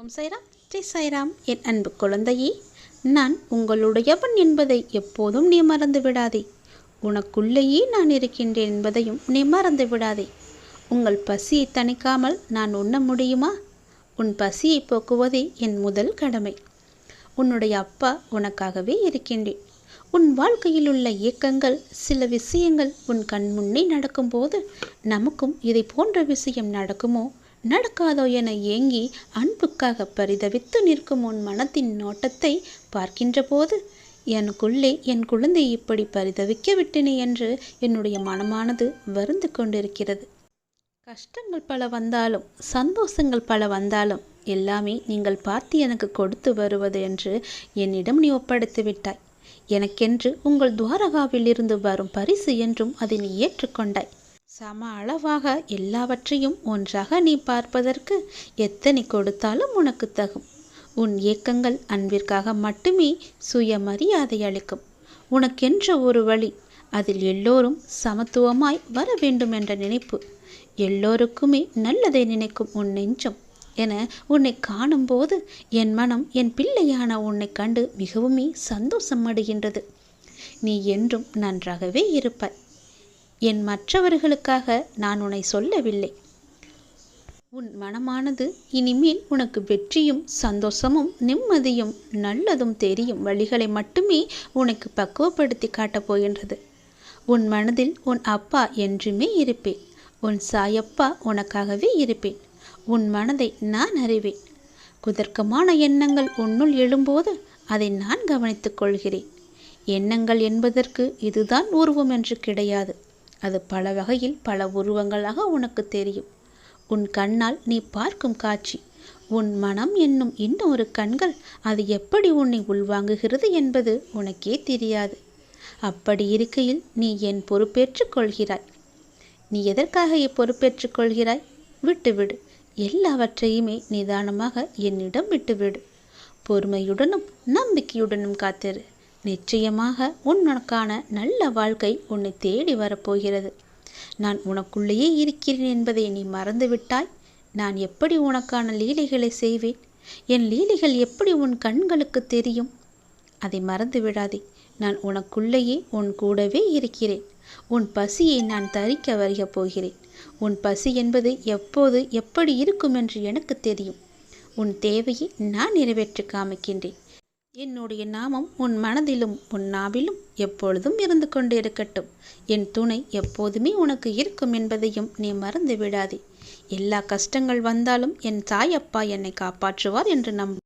ஓம் சைராம் ஜெய் சைராம் என் அன்பு குழந்தையே நான் உங்களுடையவன் என்பதை எப்போதும் நீ மறந்து விடாதே. உனக்குள்ளேயே நான் இருக்கின்றேன் என்பதையும் நீ மறந்து விடாதே. உங்கள் பசியை தணிக்காமல் நான் உண்ண முடியுமா? உன் பசியை போக்குவதே என் முதல் கடமை. உன்னுடைய அப்பா உனக்காகவே இருக்கின்றேன். உன் வாழ்க்கையில் உள்ள இயக்கங்கள் சில விஷயங்கள் உன் கண் முன்னே நடக்கும்போது நமக்கும் இதை போன்ற விஷயம் நடக்குமோ? நடக்காதோ என ஏங்கி அன்புக்காக பரிதவித்து நிற்கும் உன் மனத்தின் நோட்டத்தை பார்க்கின்ற போது எனக்குள்ளே என் குழந்தை இப்படி பரிதவிக்க விட்டேனே என்று என்னுடைய மனமானது வருந்து கொண்டிருக்கிறது. கஷ்டங்கள் பல வந்தாலும் சந்தோஷங்கள் பல வந்தாலும் எல்லாமே நீங்கள் பார்த்து எனக்கு கொடுத்து வருவது என்று என்னிடம் நீ ஒப்படைத்து விட்டாய். எனக்கென்று உங்கள் துவாரகாவில் இருந்து வரும் பரிசு என்றும் அதை நீ ஏற்றுக்கொண்டாய். சம அளவாக எல்லாவற்றையும் ஒன்றாக நீ பார்ப்பதற்கு எத்தனை கொடுத்தாலும் உனக்கு தகும். உன் இயக்கங்கள் அன்பிற்காக மட்டுமே சுயமரியாதை அளிக்கும். உனக்கென்ற ஒரு வழி அதில் எல்லோரும் சமத்துவமாய் வர வேண்டும் என்ற நினைப்பு. எல்லோருக்குமே நல்லதை நினைக்கும் உன் நெஞ்சம் என உன்னை காணும்போது என் மனம் என் பிள்ளையான உன்னை கண்டு மிகவுமே சந்தோஷம் அடைகின்றது நீ என்றும் நன்றாகவே இருப்பாய். என் மற்றவர்களுக்காக நான் உன்னை சொல்லவில்லை. உன் மனமானது இனிமேல் உனக்கு வெற்றியும் சந்தோஷமும் நிம்மதியும் நல்லதும் தெரியும். வழிகளை மட்டுமே உனக்கு பக்குவப்படுத்தி காட்டப் போகின்றது. உன் மனதில் உன் அப்பா என்றுமே இருப்பேன். உன் சாயப்பா உனக்காகவே இருப்பேன். உன் மனதை நான் அறிவேன். குதர்க்கமான எண்ணங்கள் உன்னுள் எழும்போது அதை நான் கவனித்துக் கொள்கிறேன். எண்ணங்கள் என்பதற்கு இதுதான் உருவம் என்று கிடையாது. அது பல வகையில் பல உருவங்களாக உனக்கு தெரியும். உன் கண்ணால் நீ பார்க்கும் காட்சி உன் மனம் என்னும் இன்னொரு கண்கள் அது எப்படி உன்னை உள்வாங்குகிறது என்பது உனக்கே தெரியாது. அப்படி இருக்கையில் நீ என் பொறுப்பேற்றுக் கொள்கிறாய். நீ எதற்காக இப்பொறுப்பேற்றுக் கொள்கிறாய்? விட்டுவிடு. எல்லாவற்றையுமே நிதானமாக என்னிடம் விட்டுவிடு. பொறுமையுடனும் நம்பிக்கையுடனும் காத்திரு. நிச்சயமாக உனக்கான நல்ல வாழ்க்கை உன்னை தேடி வரப்போகிறது. நான் உனக்குள்ளேயே இருக்கிறேன் என்பதை நீ மறந்துவிட்டாய். நான் எப்படி உனக்கான லீலைகளை செய்வேன்? என் லீலைகள் எப்படி உன் கண்களுக்கு தெரியும்? அதை மறந்து விடாதே நான் உனக்குள்ளேயே உன் கூடவே இருக்கிறேன். உன் பசியை நான் தரிக்க வருகப் போகிறேன். உன் பசி என்பது எப்போது எப்படி இருக்கும் என்று எனக்கு தெரியும். உன் தேவையை நான் நிறைவேற்றி காமிக்கின்றேன். என்னுடைய நாமம் உன் மனதிலும் உன் நாவிலும் எப்பொழுதும் இருந்து கொண்டு இருக்கட்டும் என் துணை எப்போதுமே உனக்கு இருக்கும் என்பதையும் நீ மறந்து விடாதே எல்லா கஷ்டங்கள் வந்தாலும் என் தாயப்பா என்னை காப்பாற்றுவார் என்று நம்பு